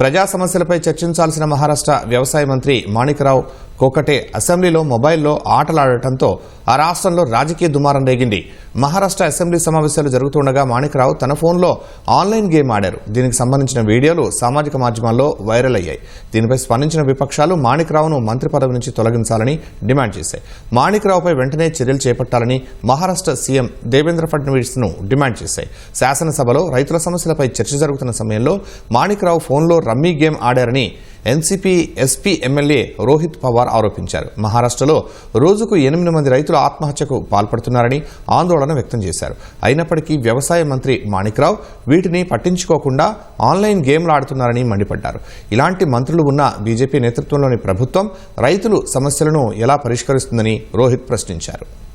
ప్రజా సమస్యలపై చర్చించాల్సిన మహారాష్ట్ర వ్యవసాయ మంత్రి మాణిక్రావు కోకటే అసెంబ్లీలో మొబైల్లో ఆటలాడటంతో ఆ రాష్ట్రంలో రాజకీయ దుమారం రేగింది. మహారాష్ట్ర అసెంబ్లీ సమావేశాలు జరుగుతుండగా మాణిక్రావు తన ఫోన్లో ఆన్లైన్ గేమ్ ఆడారు. దీనికి సంబంధించిన వీడియోలు సామాజిక మాధ్యమాల్లో వైరల్ అయ్యాయి. దీనిపై స్పందించిన విపక్షాలు మాణిక్రావును మంత్రి పదవి నుంచి తొలగించాలని డిమాండ్ చేశాయి. మాణిక్రావుపై వెంటనే చర్యలు చేపట్టాలని మహారాష్ట్ర సీఎం దేవేంద్ర ఫడ్నవీస్ను డిమాండ్ చేశాయి. శాసనసభలో రైతుల సమస్యలపై చర్చ జరుగుతున్న సమయంలో మాణిక్రావు ఫోన్లో rummy game ఆడారని NCP SP MLA Rohit Pawar ఆరోపించారు. మహారాష్ట్రలో రోజుకు ఎనిమిది మంది రైతులు ఆత్మహత్యకు పాల్పడుతున్నారని ఆందోళన వ్యక్తం చేశారు. అయినప్పటికీ వ్యవసాయ మంత్రి మాణిక్రావు వీటిని పట్టించుకోకుండా ఆన్లైన్ గేమ్లు ఆడుతున్నారని మండిపడ్డారు. ఇలాంటి మంత్రులు ఉన్న బీజేపీ నేతృత్వంలోని ప్రభుత్వం రైతులు సమస్యలను ఎలా పరిష్కరిస్తుందని రోహిత్ ప్రశ్నించారు.